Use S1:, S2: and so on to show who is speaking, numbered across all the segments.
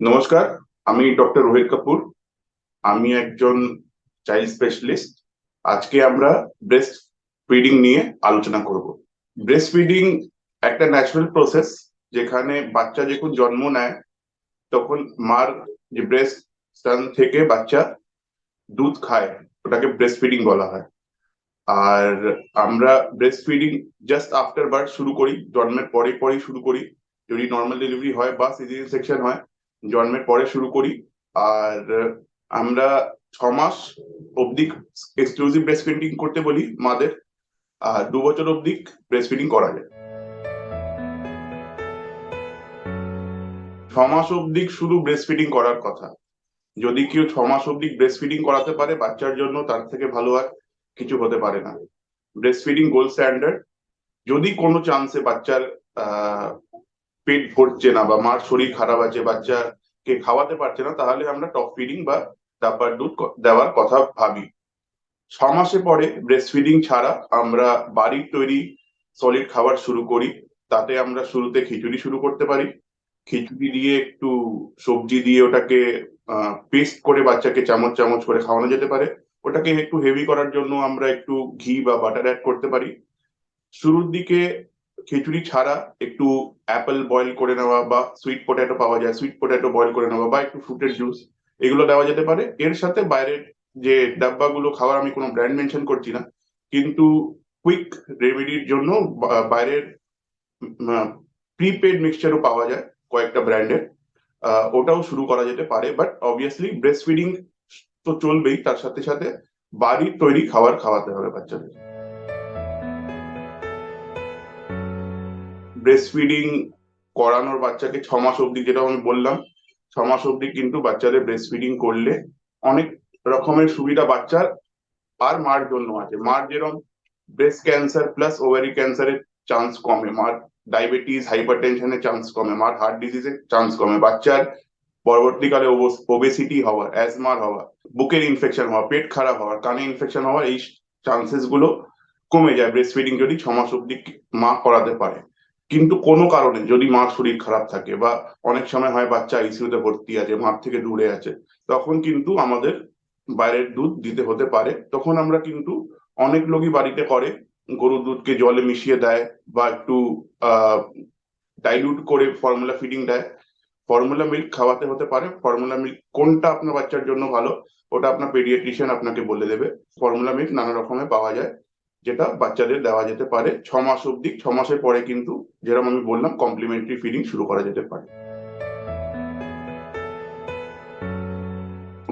S1: নমস্কার, আমি ডক্টর রোহিত কাপুর। আমি একজন চাইল্ড স্পেশালিস্ট। আজকে আমরা ব্রেস্ট ফিডিং নিয়ে আলোচনা করব। ব্রেস্ট ফিডিং একটা ন্যাচারাল প্রসেস যেখানে বাচ্চা যখন জন্ম নেয়, তখন মার যে ব্রেস্ট স্টান থেকে বাচ্চা দুধ খায়, ওটাকে ব্রেস্ট ফিডিং বলা হয়। আর আমরা breast feeding just after birth শুরু করি, জন্মের পরে পরেই শুরু করি। যদি নর্মাল ডেলিভারি হয় বা সিজিয়ারিয়ান সেকশন হয় জন্মের পরে শুরু করি। আর আমরা ছ মাস অবধি এক্সক্লুসিভ ব্রেস্ট ফিডিং করতে বলি মাদের। আর দু বছর অবধি ব্রেস্ট ফিডিং করা যায়। ছ মাস অবধি শুধু ব্রেস্ট ফিডিং করার কথা। যদি কেউ ছ মাস অবধি ব্রেস্ট ফিডিং করাতে পারে, বাচ্চার জন্য তার থেকে ভালো আর কিছু হতে পারে না। ব্রেস্ট ফিডিং গোল্ড স্ট্যান্ডার্ড যদি কোনো চান্সে বাচ্চার পেট ভরছে না বা মার শরীর খারাপ আছে, বাচ্চাকে খাওয়াতে পারছে না, তাহলে আমরা টপ ফিডিং বা ডাব্বার দুধ দেওয়ার কথা ভাবি। ছ মাসে পরে ব্রেস্ট ফিডিং ছাড়া আমরা বাড়ির তৈরি সলিড খাবার শুরু করি। তাতে আমরা শুরুতে খিচুড়ি শুরু করতে পারি। খিচুড়ি দিয়ে একটু সবজি দিয়ে ওটাকে পেস্ট করে বাচ্চাকে চামচ চামচ করে খাওয়ানো যেতে পারে। ওটাকে একটু হেভি করার জন্য আমরা একটু ঘি বা বাটার অ্যাড করতে পারি। শুরুর দিকে খিচুড়ি ছাড়া একটু অ্যাপেল বয়েল করে নেওয়া বা সুইট পটেটো পাওয়া যায় সুইট পটেটো বয়েল করে নেওয়া বা একটু ফ্রুটের জুস এগুলো দেওয়া যেতে পারে। এর সাথে বাইরের যে ডাব্বাগুলো খাওয়ার আমি কোনো ব্র্যান্ড মেনশন করছি না, কিন্তু কুইক রেমেডির জন্য বাইরের প্রিপেড মিক্সচারও পাওয়া যায় কয়েকটা ব্র্যান্ডের ওটাও শুরু করা যেতে পারে বাট অবভিয়াসলি ব্রেস্ট ফিডিং তো চলবেই, তার সাথে সাথে বাড়ির তৈরি খাবার খাওয়াতে হবে বাচ্চাদের। ব্রেস্ট ফিডিং করানোর বাচ্চাকে ছ মাস অবধি যেটা আমি বললাম, ছ মাস অবধি কিন্তু বাচ্চাদের ব্রেস্ট ফিডিং করলে অনেক রকমের সুবিধা বাচ্চার আর মার জন্য আছে। মার যেরকম ব্রেস্ট ক্যান্সার প্লাস ওভারি ক্যান্সারের চান্স কমে, মার ডায়াবেটিস হাইপার টেনশনের চান্স কমে, মার হার্ট ডিজিজের চান্স কমে, বাচ্চার পরবর্তীকালে ওবেসিটি হওয়া অ্যাজমার হওয়া, বুকের ইনফেকশন হওয়া, পেট খারাপ হওয়া, কানে ইনফেকশন হওয়ার এই চান্সেসগুলো কমে যায় ব্রেস্ট ফিডিং যদি ছ মাস অব্দি মা করাতে পারে। কিন্তু কোনো কারণে যদি মার শরীর খারাপ থাকে বা অনেক সময় হয় বাচ্চা আইসিইউতে ভর্তি আছে মার থেকে দূরে আছে, তখন কিন্তু আমাদের বাইরের দুধ দিতে হতে পারে। তখন আমরা কিন্তু অনেক লোকই বাড়িতে করে, গরুর দুধকে জলে মিশিয়ে দেয় বা একটু ডাইলুট করে ফর্মুলা ফিডিং দেয়। ফর্মুলা মিল্ক খাওয়াতে হতে পারে। ফর্মুলা মিল্ক কোনটা আপনার বাচ্চার জন্য ভালো, ওটা আপনার পেডিয়াট্রিশিয়ান আপনাকে বলে দেবে। ফর্মুলা মিল্ক নানা রকমের পাওয়া যায়। যেটা বাচ্চাদের দেওয়া যেতে পারে। ছ মাস অব্দি ছ মাসের পরে কিন্তু যেরকম আমি বললাম কমপ্লিমেন্টারি ফিডিং শুরু করা যেতে পারে।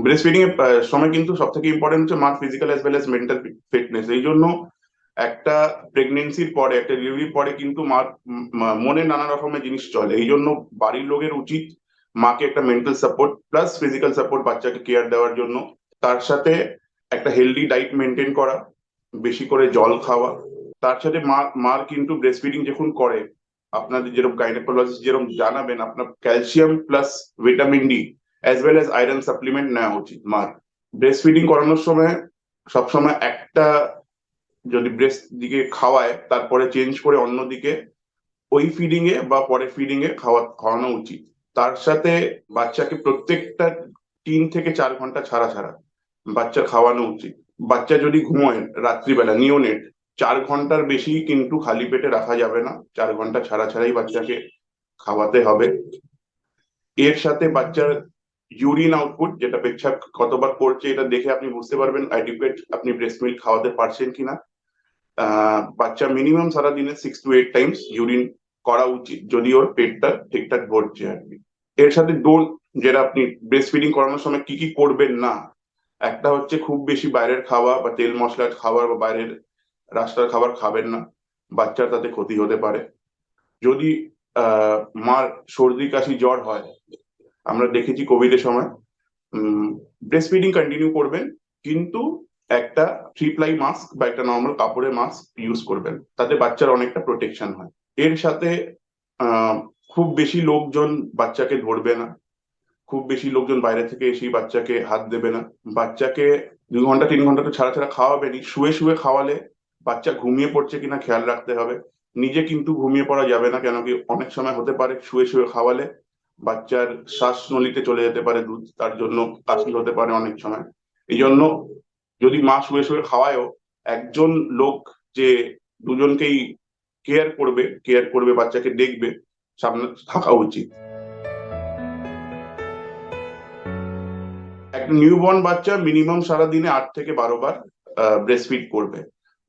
S1: ব্রেস্ট ফিডিং এর সময় কিন্তু সব থেকে ইম্পর্টেন্ট হচ্ছে মার physical as well as mental fitness এই জন্য একটা প্রেগনেন্সির পরে, একটা ডেলিভারির পরে কিন্তু মা- মনে নানা রকমের জিনিস চলে। এই জন্য বাড়ির লোকের উচিত মাকে একটা mental support plus physical support বাচ্চাকে কেয়ার দেওয়ার জন্য। তার সাথে একটা হেলদি ডাইট মেনটেন করা। বেশি করে জল খাওয়া। তার সাথে মার কিন্তু ব্রেস্ট ফিডিং যখন করে, আপনাদের যেরকম গাইনোকোলজিস্ট যেরকম জানাবেন, আপনার calcium plus vitamin D as well as iron supplement নেওয়া উচিত মার। ব্রেস্ট ফিডিং করানোর সময় সবসময় একটা যদি ব্রেস্ট দিকে খাওয়ায়, তারপরে চেঞ্জ করে অন্য দিকে, ওই ফিডিং এ বা পরে ফিডিং এ খাওয়া, খাওয়ানো উচিত। তার সাথে বাচ্চাকে প্রত্যেকটা তিন থেকে চার ঘণ্টা ছাড়া ছাড়া বাচ্চা খাওয়ানো উচিত। বাচ্চা যদি ঘুমোয় রাত্রিবেলা নিওনেট চার ঘণ্টার বেশি কিন্তু খালি পেটে রাখা যাবে না। চার ঘণ্টা ছাড়া ছাড়াই বাচ্চাকে খাওয়াতে হবে। এর সাথে বাচ্চার ইউরিন আউটপুট যেটা পেচ্ছাপ কতবার করছে এটা দেখে আপনি বুঝতে পারবেন অ্যাডিকুয়েট আপনি ব্রেস্ট মিল্ক খাওয়াতে পারছেন কিনা। বাচ্চা মিনিমাম সারাদিনে six to eight times urine করা উচিত, যদি ওর পেটটা ঠিকঠাক ভরছে আর কি। এর সাথে ডোন্ট যেটা আপনি ব্রেস্ট ফিডিং করানোর সময় কি কি করবেন না একটা হচ্ছে খুব বেশি বাইরের খাওয়া বা তেল মশলার খাবার বা বাইরের রাস্তার খাবার খাবেন না। বাচ্চার তাতে ক্ষতি হতে পারে। যদি মার সর্দি, কাশি, জ্বর হয়, আমরা দেখেছি কোভিডের সময় ব্রেস্ট ফিডিং কন্টিনিউ করবেন, কিন্তু একটা থ্রি প্লাই মাস্ক বা একটা নর্মাল কাপড়ের মাস্ক ইউজ করবেন। তাতে বাচ্চার অনেকটা প্রোটেকশন হয়। এর সাথে খুব বেশি লোকজন বাচ্চাকে ধরবে না। খুব বেশি লোকজন বাইরে থেকে এসেই বাচ্চাকে হাত দেবে না। বাচ্চাকে দুই ঘণ্টা, তিন ঘণ্টা তো ছাড়া ছাড়া খাওয়াবেনই। শুয়ে শুয়ে খাওয়ালে বাচ্চা ঘুমিয়ে পড়ছে কিনা খেয়াল রাখতে হবে। নিজে কিন্তু ঘুমিয়ে পড়া যাবে না কেন কি অনেক সময় হতে পারে শুয়ে শুয়ে খাওয়ালে বাচ্চার শ্বাসনলিতে চলে যেতে পারে দুধ, তার জন্য কাশি হতে পারে অনেক সময়। এই জন্য যদি মা শুয়ে শুয়ে খাওয়ায়ও একজন লোক যে দুজনকেই কেয়ার করবে কেয়ার করবে, বাচ্চাকে দেখবে, সামনে থাকা উচিত। নিউবর্ন বাচ্চা মিনিমাম সারাদিনে আট থেকে বারো বার ব্রেস্ট ফিড করবে।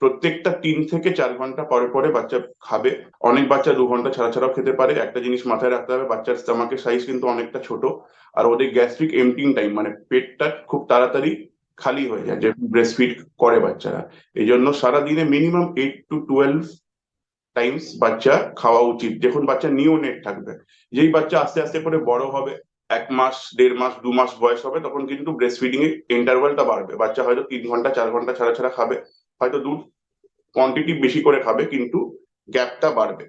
S1: প্রত্যেকটা তিন থেকে চার ঘণ্টা পরে পরে বাচ্চা খাবে। অনেক বাচ্চা দু ঘণ্টা ছাড়া ছাড়াও খেতে পারে। একটা জিনিস মাথায় রাখতে হবে, বাচ্চার স্টামাকের সাইজ কিন্তু অনেকটা ছোট। আর ওদের গ্যাস্ট্রিক এমটিং টাইম মানে পেটটা খুব তাড়াতাড়ি খালি হয়ে যায়, যে ব্রেস্ট ফিড করে বাচ্চারা। এই জন্য সারাদিনে minimum eight to twelve times বাচ্চা খাওয়া উচিত। যখন বাচ্চা নিউ নেট থাকবে। যেই বাচ্চা আস্তে আস্তে করে বড় হবে এক মাস, দেড় মাস, দু মাস বয়স হবে, তখন কিন্তু ব্রেস্ট ফিডিং এর ইন্টারভালটা বাড়বে। বাচ্চা হয়তো তিন ঘণ্টা, চার ঘণ্টা ছাড়া ছাড়া খাবে। হয়তো দুধ কোয়ান্টিটি বেশি করে খাবে, কিন্তু গ্যাপটা বাড়বে।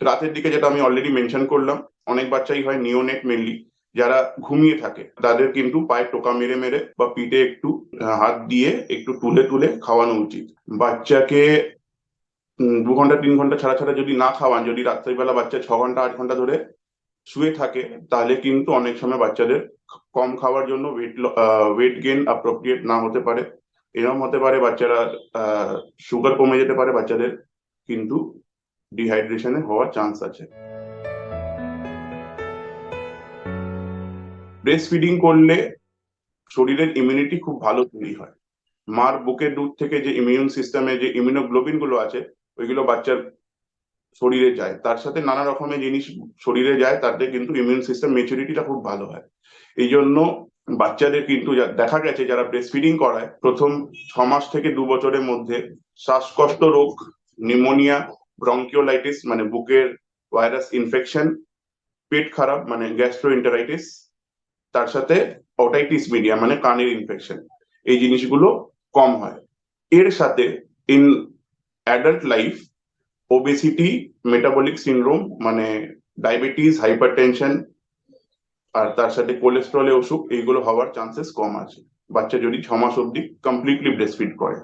S1: রাতের দিকে যেটা আমি অলরেডি মেনশন করলাম, অনেক বাচ্চাই হয় নিওনেট মেনলি যারা ঘুমিয়ে থাকে, তাদের কিন্তু পায়ে টোকা মেরে মেরে বা পিঠে একটু হাত দিয়ে একটু তুলে তুলে খাওয়ানো উচিত। বাচ্চাকে দু ঘণ্টা, তিন ঘণ্টা ছাড়া ছাড়া যদি না খাওয়ান, যদি রাত্রিবেলা বাচ্চা ছ ঘণ্টা, আট ঘণ্টা ধরে শুয়ে থাকে, তাহলে কিন্তু অনেক সময় বাচ্চাদের কম খাওয়ার জন্য ওয়েট ওয়েট গেন অ্যাপ্রোপ্রিয়েট না হতে পারে। এরকম হতে পারে বাচ্চারা সুগার কমে যেতে পারে, বাচ্চাদের কিন্তু ডিহাইড্রেশনে হওয়ার চান্স আছে। ব্রেস্ট ফিডিং করলে শরীরের ইমিউনিটি খুব ভালো তৈরি হয়। মার বুকের দুধ থেকে যে ইমিউন সিস্টেমে যে ইমিউনোগ্লোবিনগুলো আছে, ওইগুলো বাচ্চার শরীরে যায়। তার সাথে নানা রকমের জিনিস শরীরে যায়, তাতে কিন্তু ইমিউন সিস্টেম মেচুরিটিটা খুব ভালো হয়। এই জন্য বাচ্চাদের কিন্তু দেখা গেছে যারা ব্রেস্ট ফিডিং করায়, প্রথম ছ মাস থেকে দু বছরের মধ্যে শ্বাসকষ্ট রোগ নিউমোনিয়া ব্রঙ্কিওলাইটিস মানে বুকের ভাইরাস ইনফেকশন পেট খারাপ মানে গ্যাস্ট্রোএন্টারাইটিস তার সাথে অটাইটিস মিডিয়া মানে কানের ইনফেকশন এই জিনিসগুলো কম হয়। এর সাথে in adult life obesity metabolic syndrome মানে ডায়াবেটিস হাইপারটেনশন আর তার সাথে কোলেস্ট্রলের অসুখ, এইগুলো হওয়ার চান্সেস কম আছে। বাচ্চা যদি ছ মাস অবধি কমপ্লিটলি ব্রেস্ট করে।